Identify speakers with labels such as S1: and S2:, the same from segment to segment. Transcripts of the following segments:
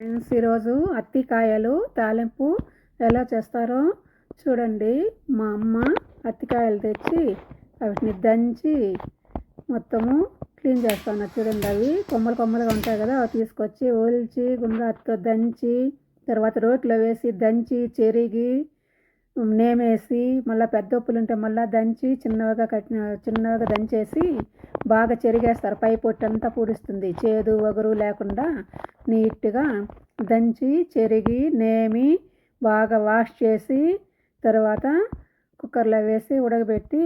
S1: Friends ఈరోజు అత్తికాయలు తాలింపు ఎలా చేస్తారో చూడండి. మా అమ్మ అత్తికాయలు తెచ్చి వాటిని దంచి మొత్తము క్లీన్ చేస్తాను చూడండి అవి కొమ్మలు కొమ్మలుగా ఉంటాయి కదా అవి తీసుకొచ్చి ఒలిచి గుండ్రాతో దంచి తర్వాత రోట్లో వేసి దంచి చెరిగి నేమేసి మళ్ళీ పెద్ద ఉప్పులు ఉంటే మళ్ళీ దంచి చిన్నగా కట్టిన చిన్నగా దంచేసి బాగా చెరిగేస్తారు. పై పొట్టంతా పూడుస్తుంది. చేదు వగరు లేకుండా నీట్గా దంచి చెరిగి నేమి బాగా వాష్ చేసి తర్వాత కుక్కర్లో వేసి ఉడకబెట్టి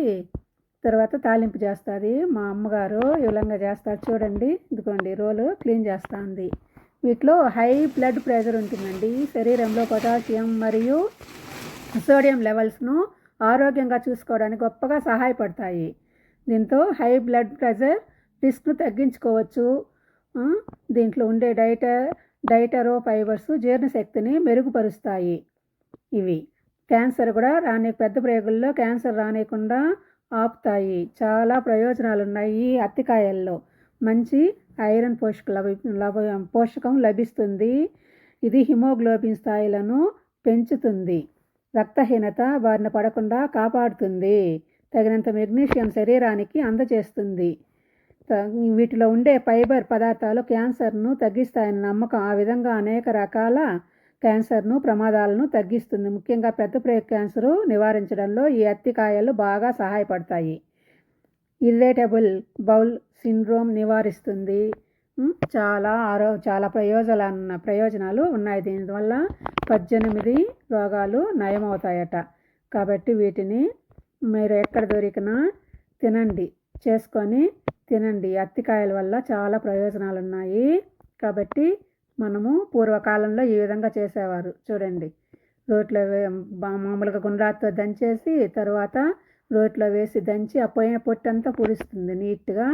S1: తర్వాత తాలింపు చేస్తుంది మా అమ్మగారు. ఈ విధంగా చేస్తారు. చూడండి ఇదిగోండి రోలు క్లీన్ చేస్తుంది. వీటిలో హై బ్లడ్ ప్రెషర్ ఉంటుందండి. శరీరంలో పొటాషియం మరియు సోడియం లెవెల్స్ను ఆరోగ్యంగా చూసుకోవడానికి గొప్పగా సహాయపడతాయి. దీంతో హై బ్లడ్ ప్రెషర్ రిస్క్ను తగ్గించుకోవచ్చు. దీంట్లో ఉండే డైట డైటరో ఫైబర్స్ జీర్ణశక్తిని మెరుగుపరుస్తాయి. ఇవి క్యాన్సర్ కూడా రాని పెద్ద ప్రయోగుల్లో క్యాన్సర్ రానియకుండా ఆపుతాయి. చాలా ప్రయోజనాలు ఉన్నాయి ఈ అత్తికాయల్లో మంచి ఐరన్ పోషక లభి లభ పోషకం లభిస్తుంది. ఇది హిమోగ్లోబిన్ స్థాయిలను పెంచుతుంది. రక్తహీనత బారిన పడకుండా కాపాడుతుంది. తగినంత మెగ్నీషియం శరీరానికి అందజేస్తుంది. వీటిలో ఉండే ఫైబర్ పదార్థాలు క్యాన్సర్ను తగ్గిస్తాయని నమ్మకం. ఆ విధంగా అనేక రకాల క్యాన్సర్ను ప్రమాదాలను తగ్గిస్తుంది. ముఖ్యంగా పెద్ద ప్రేగు క్యాన్సరు నివారించడంలో ఈ అత్తికాయలు బాగా సహాయపడతాయి. ఇర్రేటబుల్ బౌల్ సిండ్రోమ్ నివారిస్తుంది. చాలా ఆరో చాలా ప్రయోజనాలు ప్రయోజనాలు ఉన్నాయి. దీనివల్ల పద్దెనిమిది రోగాలు నయమవుతాయట. కాబట్టి వీటిని మీరు ఎక్కడ దొరికినా తినండి. చేసుకొని తినండి. అత్తికాయల వల్ల చాలా ప్రయోజనాలు ఉన్నాయి కాబట్టి మనము పూర్వకాలంలో ఈ విధంగా చేసేవారు. చూడండి. రోట్లో వే మామూలుగా గుండ్రాతో దంచేసి తర్వాత రోట్లో వేసి దంచి ఆ పొయ్యి పొట్టంతా పూడుస్తుంది నీట్గా.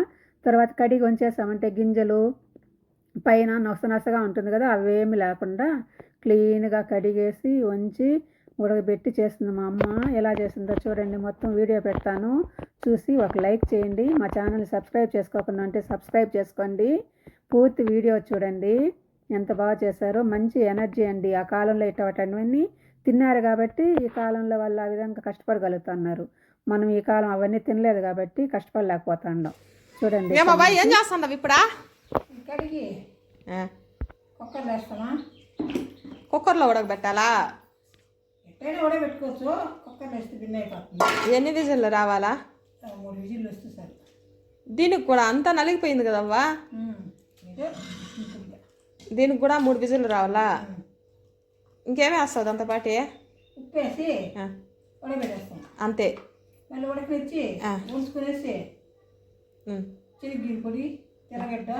S1: తర్వాత కడిగి ఉంచేసామంటే గింజలు పైన నొసనొసగా ఉంటుంది కదా అవేమి లేకుండా క్లీన్గా కడిగేసి ఉంచి ఉడకబెట్టి చేస్తుంది మా అమ్మ. ఎలా చేస్తుందో చూడండి. మొత్తం వీడియో పెడతాను. చూసి ఒక లైక్ చేయండి. మా ఛానల్ సబ్స్క్రైబ్ చేసుకోకుండా ఉంటే సబ్స్క్రైబ్ చేసుకోండి. పూర్తి వీడియో చూడండి. ఎంత బాగా చేశారో. మంచి ఎనర్జీ అండి. ఆ కాలంలో ఇటువంటివన్నీ తిన్నారు కాబట్టి ఈ కాలంలో వాళ్ళు ఆ విధంగా కష్టపడగలుగుతున్నారు. మనం ఈ కాలం అవన్నీ తినలేదు కాబట్టి కష్టపడలేకపోతున్నాం. చూడండి.
S2: ఏం చేస్తున్నావు ఇప్పుడా?
S1: కడిగి వేస్తామా
S2: కుక్కర్లో ఉడకబెట్టాలా?
S1: కుక్కర్లో వేస్తే అయిపోతుంది.
S2: ఎన్ని విజిల్లు రావాలా?
S1: ఒక మూడు విజిల్లు వస్తే సరే.
S2: దీనికి కూడా అంతా నలిగిపోయింది కదవ్వా? దీనికి కూడా మూడు విజిల్లు రావాలా? ఇంకేమీ వస్తుంది అంత పాటి?
S1: ఉప్పు వేసి
S2: ఆ,
S1: ఉడకబెట్టేస్తాం.
S2: అంతే.
S1: మళ్ళీ ఉడకనిచ్చి
S2: ఆ.
S1: ఉంచుకునేసి
S2: ఉమ్,
S1: చెనిగ్గిన పొడి తెల్లగడ్డ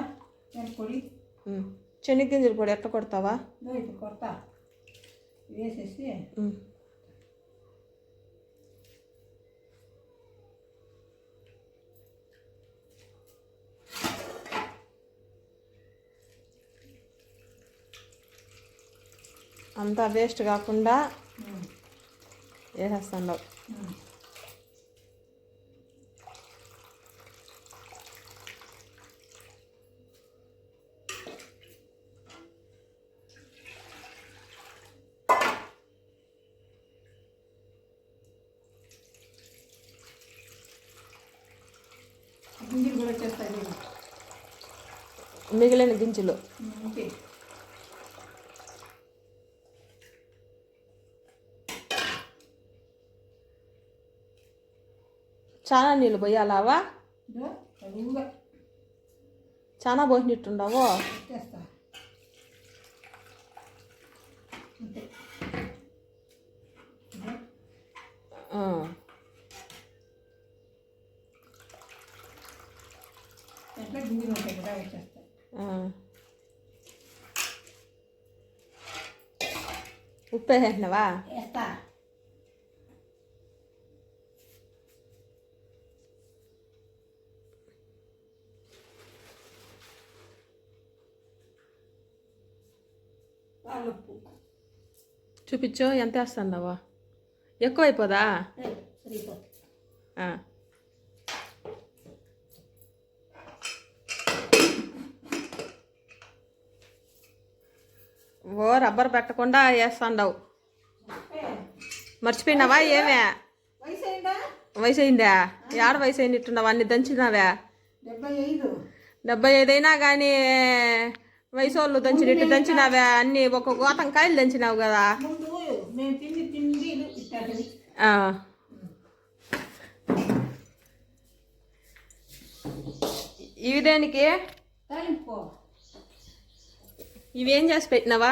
S2: ఎట్లా కొడతావా?
S1: వేసేసి
S2: ఉమ్. అంతా వేస్ట్ కాకుండా వేసేస్తాడు
S1: గింజలు కూడా వచ్చేస్తాయి
S2: మిగిలిన గింజలు. చాలా నీళ్ళు పోయాలావా? చాలా పోసినట్టుండవు
S1: గింజలు ఉంటాయి కదా వేసేస్తా
S2: ఆ. ఉప్పు వేసేసినవా
S1: వేస్తా ఉప్పు
S2: చూపించు ఎంత వేస్తున్నావా ఎక్కువైపోదా
S1: సరిపోతుంది
S2: ఓ రబ్బర్ పెట్టకుండా వేస్తాండవు. మర్చిపోయినావా ఏమే?
S3: వయసు అయిందా
S2: వయసు ఏడ వయసు అయినట్టున్నావా అన్ని దంచినావా?
S3: డెబ్బై
S2: ఐదైనా కానీ వయసు వాళ్ళు దంచినట్టు దంచినావా? అన్ని ఒక గోతం కాయలు దంచినావు కదా. ఇవి దేనికి ఇవి చేసి పెట్టినావా?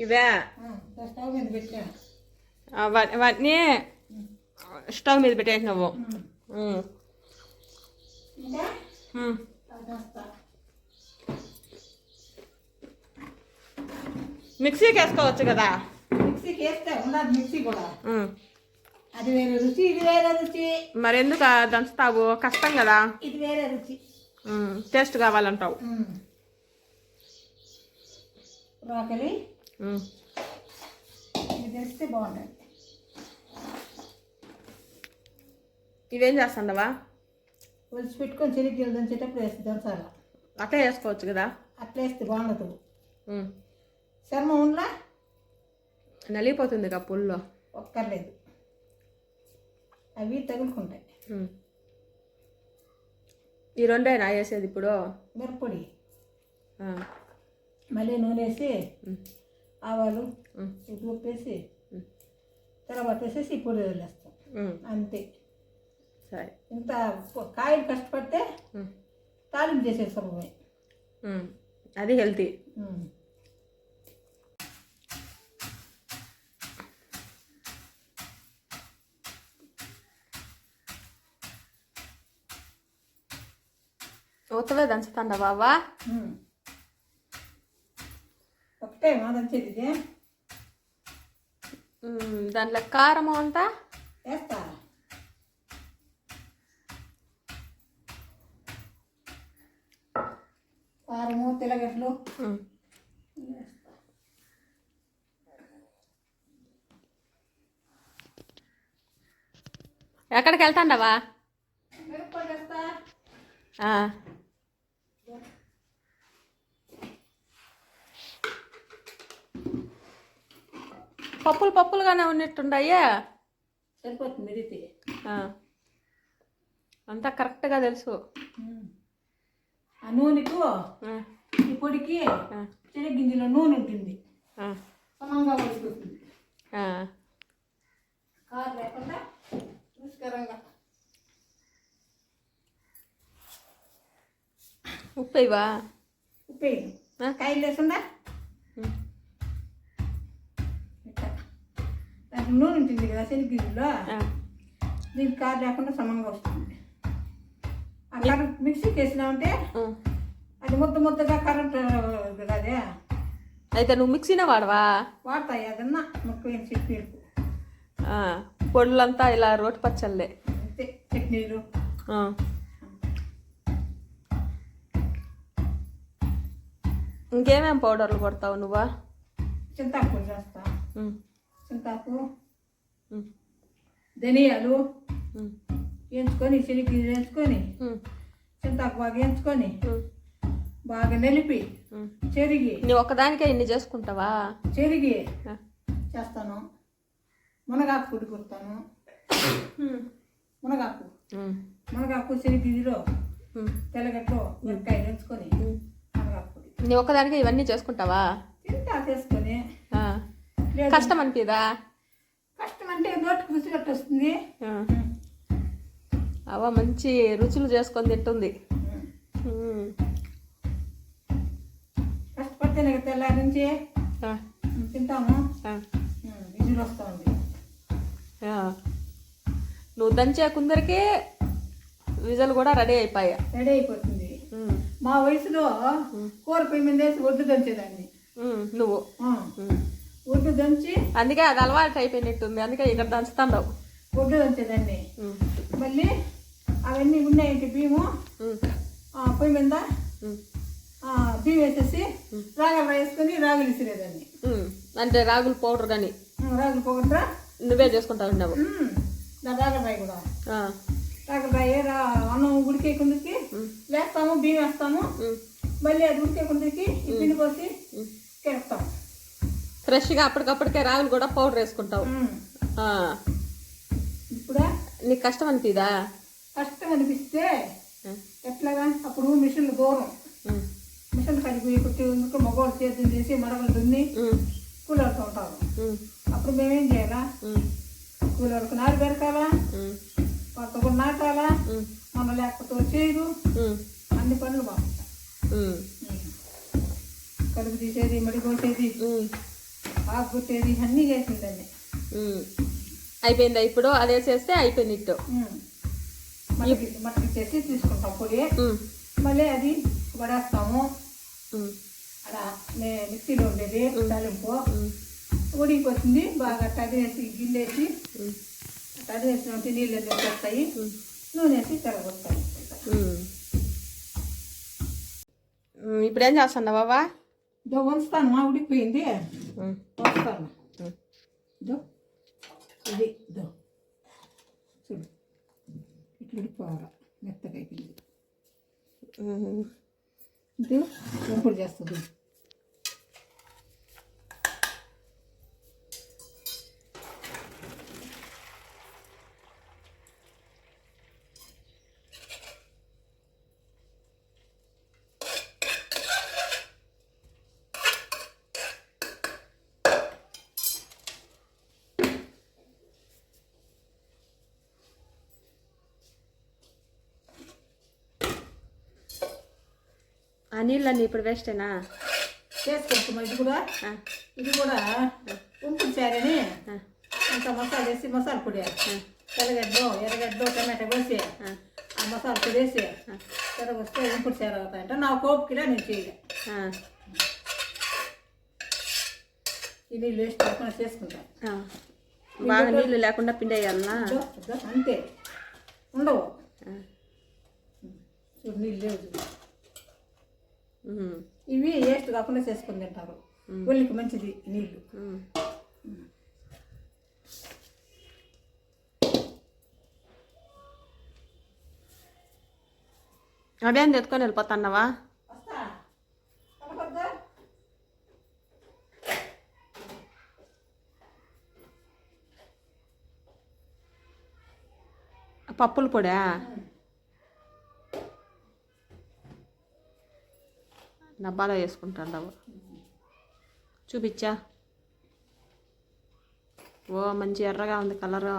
S2: ఇవే? వాటిని స్టవ్ మీద పెట్టేసినావు. మిక్సీకి వేసుకోవచ్చు కదా?
S3: మిక్సీకి వేస్తే ఉన్నది మిక్సీ కూడా. అది వేరే రుచి ఇది వేరే రుచి.
S2: మరి ఎందుకు ఆ దంచుతావు? కష్టం కదా.
S3: ఇది వేరే రుచి.
S2: టేస్ట్ కావాలంటావు.
S3: రాకలి?
S2: ఉమ్.
S3: ఇది తెస్తే బాగుంటుంది.
S2: ఇవేం చేస్తాండవా?
S3: ఒలిచి పెట్టుకొని చెనిగ్గిలు దంచేటప్పుడు వేస్తే దంచాల?
S2: అట్లా వేసుకోవచ్చు కదా?
S3: అట్లా వేస్తే బాగుండదు. చర్మం ఉండ్లా
S2: నలిగిపోతుంది కదా పుల్లో.
S3: ఒక్కర్లేదు. అవి తగులుకుంటాయి.
S2: ఈ రెండేనా వేసేది ఇప్పుడు
S3: మిరప్పొడి
S2: ఆ.
S3: మళ్ళీ నూనె వేసి. ఆవాలు. ఉప్పు ఉప్పు వేసి
S2: ఉమ్.
S3: తర్వాత వేసేసి ఈ పొడి వదిలేస్తాం. అంతే
S2: సరే
S3: ఇంత కాయలు కష్టపడితే. తాలింపు చేసే సమయమే
S2: ఉమ్. అది హెల్తీ ఉత్తవే దంచుతాండా బావా
S3: దంచేది
S2: దాంట్లో కారము అంతా
S3: వేస్తా. కారము తెల్లగడ్డలు.
S2: ఎక్కడికి వెళ్తాండవా
S3: మిరప్పొడి వేస్తా
S2: ఆ. పప్పులు పప్పులుగానే ఉన్నట్టుండయ్యా
S3: సరిపోతుంది
S2: ఆ. అంతా కరెక్ట్గా తెలుసు
S3: ఆ నూనెకు. ఈ పొడికి
S2: ఆ.
S3: శనగింజలో నూనె ఉంటుంది. సమంగా. కారు లేకుండా రుచికరంగా
S2: ఉప్పు ఇవా
S3: ఉప్పు వేయి. కాయలు లేకుండా దాంట్లో నూనె ఉంటుంది కదా శనగింజలో దీనికి కారు లేకుండా సమంగా వస్తుంది. ఆ కరెంట్ మిక్సీకి వేసినామంటే అది ముద్ద ముద్దగా కరెంట్ అదే.
S2: అయితే నువ్వు మిక్సీనే వాడవా?
S3: వాడతాయి అదన్నా ముఖ్యమైన చట్నీలు
S2: ఆ. పొడులంతా ఇలా రోటి పచ్చళ్ళే.
S3: అంతే చట్నీలు.
S2: ఇంకేమేం పౌడర్లు కొడతావు నువ్వా?
S3: చింతాకు చేస్తా. చింతాకు. ధనియాలు శనగ వేయించుకొని
S2: ఉమ్.
S3: చింతాకు బాగా వేయించుకొని
S2: ఉమ్.
S3: బాగా నలిపి. చెరిగి
S2: నువ్వు ఒక్కదానికే ఇన్ని చేసుకుంటావా
S3: చెరిగి. చేస్తాను మునగాకు పొడి కొడతాను మునగాకు. మునగాకు. తెల్లగడ్డలో మిరపకాయ వేయించుకొని
S2: ఉమ్.
S3: మునగాకు పొడి
S2: నువ్వు ఒక్కదానికే ఇవన్నీ చేసుకుంటావా
S3: చింతా చేసుకొని
S2: కష్టం అనిపిదా
S3: కష్టం అంటే నోటికి రుచి గట్ట వస్తుంది
S2: అవ మంచి రుచులు చేసుకొని తింటుంది ఉమ్.
S3: కష్టపడితే నాకు తెల్లారి నుంచి. తింటాము. విజులు వస్తూ ఉంది.
S2: నువ్వు దంచే కుందరికి విజలు కూడా రెడీ అయిపోయా
S3: రెడీ అయిపోతుంది. మా వయసులో కూర పొయ్యి మీద వేసి ఒడ్డు దంచేదాన్ని.
S2: నువ్వు.
S3: ఒడ్డు దంచి
S2: అందుకే అది అలవాటు అయిపోయినట్టుంది. అందుకే ఇక్కడ దంచుతాండవు.
S3: ఒడ్డు దంచేదాన్ని.
S2: ఉమ్.
S3: మళ్ళీ అవన్నీ ఉన్నాయంటే బియ్యము పొయ్యి మీద బియ్యం వేసేసి రాగలు వేసుకొని రాగులు ఇసిరేదాన్ని.
S2: అంటే రాగుల పౌడర్ కానీ
S3: రాగులు పొగట్రా
S2: నువ్వే చేసుకుంటా ఉన్నావు
S3: నా రాగల రాయి కూడా. రాగల రాయి రా అన్నం ఉడికే కుందికి వేస్తాము బియ్యం వేస్తాము. మళ్ళీ అది ఉడికే కొందరికి ఈ పిండి పోసి కలుపుతాం
S2: ఫ్రెష్గా అప్పటికప్పటికే రావులు కూడా పౌడర్ వేసుకుంటావు.
S3: ఇప్పుడు?
S2: నీకు కష్టం అనిపిదా?
S3: కష్టం అనిపిస్తే ఎట్లాగా? అప్పుడు మిషన్లు దూరం మిషన్ కడిగి కుట్టి ఉందుకు మగవాళ్ళు చేతులు చేసి మడగలు దున్ని కూలర్తో ఉంటారు అప్పుడు మేమేం చేయాలా? కూలర్కు నారు పెరకాలా? కొత్త కూడా నాటాలా? మన లేకపోతే చేయదు అన్ని పనులు బాగుంటాయి. కలుపు తీసేది మడి కొట్టేది ఆకు కొట్టేది అన్నీ చేసిందండి
S2: అయిపోయిందా ఇప్పుడు? అదే చేస్తే అయిపోయినట్టు.
S3: మట్టికి మట్టికి చేసి తీసుకుంటాం పొడి. మళ్ళీ అది వడేస్తాము. మే- మిక్సీలో ఉండేది తాలింపు. ఉడికి వచ్చింది బాగా తడివేసి గిల్లేసి తడివేసినట్టు నీళ్ళు వస్తాయి. నూనె వేసి తిరగొస్తాయి
S2: ఇప్పుడు ఏం చేస్తున్నావు బాబా
S3: ఇదో వంచుతాను మా ఉడికిపోయింది వస్తాను ఇదో ఇది ఇదో. చూడు ఇట్లా ఉడికిపోవాలి మెత్తగా అయిపోయింది. ఇది వంపుడు చేస్తుంది
S2: నీళ్ళన్నీ ఇప్పుడు వేస్టేనా?
S3: చేసుకుంటాం ఇది కూడా? ఇది కూడా వంపుడు చారని అంత మసాలా వేసి మసాలా పొడి తెల్లగడ్డలు ఎర్రగడ్డలు టమాటా కోసి ఆ. మసాలా పొడి వేసి తిరగొస్తే వంపుడు చారు అవుతాయంట. నా కోపికిలా నేను చేయలే. ఈ నీళ్ళు వేసి పక్కన చేసుకుంటాను.
S2: బాగా నీళ్ళు లేకుండా పిండి వేయాలనా
S3: ఇదో, ఇదో, అంతే. ఉండవు. చూడు నీళ్ళు లేవు. ఇవి వేస్ట్ కాకుండా చేసుకుని తింటారు. ఒళ్ళికి మంచిది నీళ్ళు.
S2: అవేం తెచ్చుకొని వెళ్ళిపోతున్నావా?
S3: వస్తా. కనపద్దా
S2: పప్పుల పొడా? డబ్బాలో వేసుకుంటాడు చూపించా. ఓ మంచి ఎర్రగా ఉంది కలరు.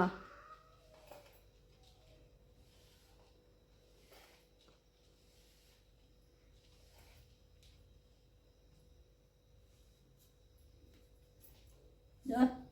S3: ఇదో.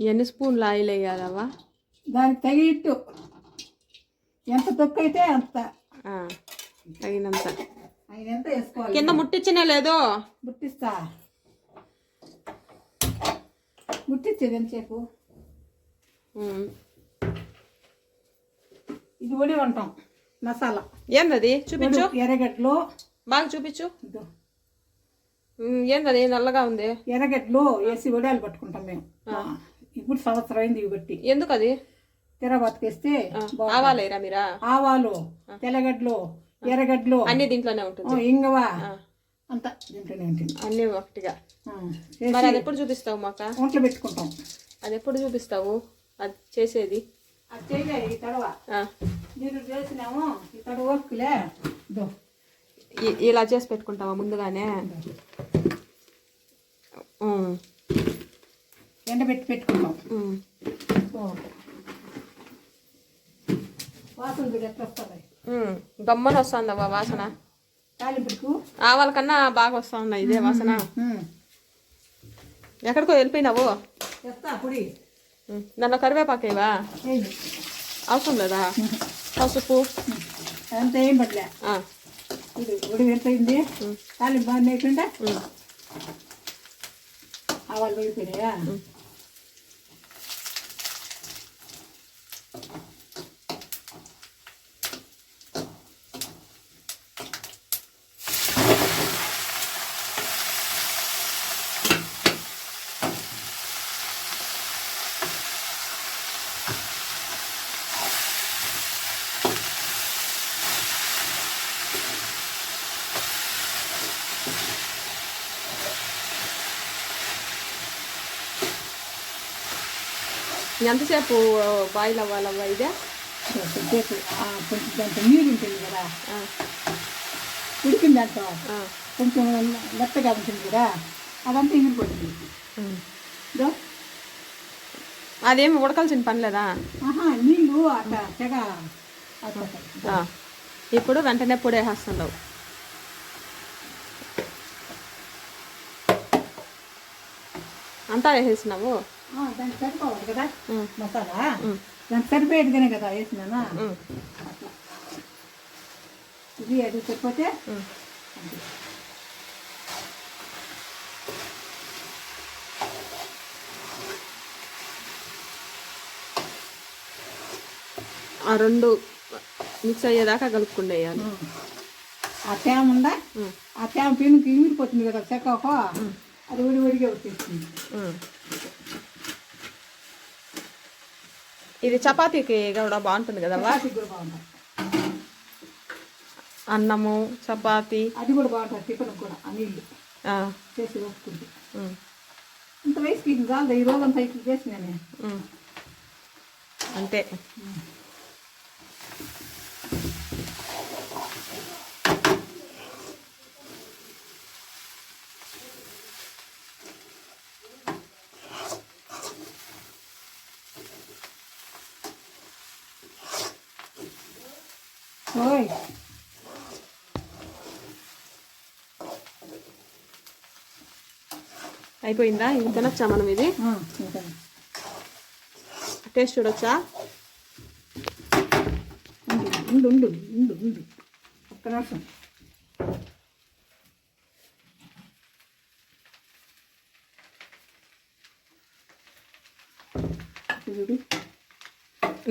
S2: ఎన్ని స్పూన్లు ఆయిల్ వేయాలవా
S3: దానికి తగిట్టు ఎంత తొక్కు అయితే అంత
S2: తగినంత.
S3: ఆయన ఎంత వేసుకోవాలి.
S2: కింద ముట్టించనే లేదు?
S3: ముట్టిస్తా. ముట్టించేది ఎంతసేపు. ఇది ఒడి వంటాం మసాలా.
S2: ఏందది? చూపించు.
S3: ఎర్రగడ్డలు.
S2: బాగా చూపించు. ఏందది? నల్లగా ఉంది.
S3: ఎర్రగడ్డలు వేసి వడియాలు పట్టుకుంటాం మేము. ఇప్పుడు సంవత్సరం అయింది ఇవి
S2: ఎందుకు అది
S3: తెరబతికేస్తే
S2: ఆవాలేరా మీరా?
S3: ఆవాలు తెల్లగడ్డలు ఎర్రగడ్డలు.
S2: అన్ని దీంట్లోనే ఉంటుంది.
S3: ఇంగవ? అంత దీంట్లోనే ఉంటుంది.
S2: అన్ని ఒకటిగా. మరి అది ఎప్పుడు చూపిస్తావు మాక?
S3: ఒంట్లో పెట్టుకుంటాం.
S2: అది ఎప్పుడు చూపిస్తావు? అది చేసేది?
S3: అది చేయలే ఈ తడవ. మీరు చేసినాము ఈ తడవ
S2: ఇ- ఇలా చేసి పెట్టుకుంటావా ముందుగానే?
S3: ఎండబెట్టి చూడు ఎట్లా వస్తుంది.
S2: గమ్మన వస్తుందవ్వ వాసన. ఆవాల కన్నా బాగా వస్తుంది ఇదే వాసన. ఎక్కడికో వెళ్ళిపోయినావు? నన్ను కరివేపాకేవా. అవసరం లేదా? పసుపు.
S3: అదంతా ఏం పడలే ఉడి ఎంతైంది తాలింపు బాగా అయిపోయిందా
S2: ఉమ్,
S3: ఆవాలు అయిపోయినాయా
S2: ఎంతసేపు బాయిల్ అవ్వాలవ్వా ఇదే?
S3: కొంచెం దాంట్లో నీరు ఉంటుంది కదా.
S2: ఆ,
S3: ఉడికిన దాంట్లో కొంచెం మెత్తగా ఉంటుంది కదా. అదంతా ఎగిరిపోతుంది
S2: అదేమి ఉడకాల్సిన పని లేదా?
S3: నీళ్ళు అట్లా తెగ.
S2: ఇప్పుడు వెంటనే పొడేసేస్తున్నావు అంతా వేసేసినావు?
S3: దానికి సరిపోవాలి కదా? మసాలా? దానికి సరిపోయేదిగానే కదా వేసినానా? ఇది అది సరిపోతే.
S2: ఆ రెండు మిక్స్ అయ్యేదాకా కలుపుకుండేయాలి
S3: ఉమ్. ఆ తేమ ఉందా? ఆ తేమ పెనుకు ఇమిరిపోతుంది కదా చెక్కకు అది ఉడి ఉడిగా వచ్చేస్తుంది
S2: ఇది చపాతీకి కూడా బాగుంటుంది
S3: బాగుంటుంది.
S2: అన్నము చపాతీ.
S3: అది కూడా బాగుంటుంది టిఫిన్ కూడా నీళ్ళు. చేసి వేసుకుంటే
S2: ఉమ్,
S3: ఇంత వయసుకి చాలదా ఈ రోజంతా ఇట్లా చేసిన.
S2: అంతే.
S3: ఓయ్.
S2: అయిపోయిందా? ఇంక తినొచ్చా మనం ఇది? టేస్ట్ చూడొచ్చా?
S3: ఉండు ఉండు ఉండు ఉండు. ఒక్క నిమిషం.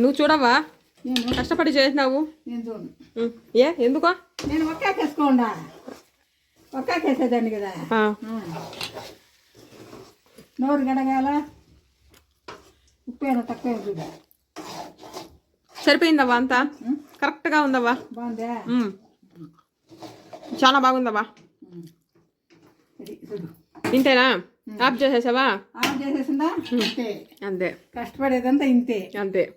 S2: నువ్వు చూడవా?
S3: నేను
S2: కష్టపడి చేసినావు?
S3: నేను చూడు.
S2: ఉమ్, ఏ? ఎందుకో?
S3: నేను ఒక్కాకేసుకోండా ఒక్కాకేసేదాన్ని కదా. నోరు గడగాల. ఉప్పు ఏదో తక్కువ చూడు.
S2: సరిపోయిందవ్వా అంతా? కరెక్ట్గా ఉందవ్వా?
S3: బాగుందా.
S2: చాలా బాగుందవ్వా? ఇంతేనా? ఆఫ్ చేసేసావా?
S3: ఆఫ్ చేసేసిందా? అంతే.
S2: అంతే.
S3: కష్టపడేదంతా ఇంతే.
S2: అంతే.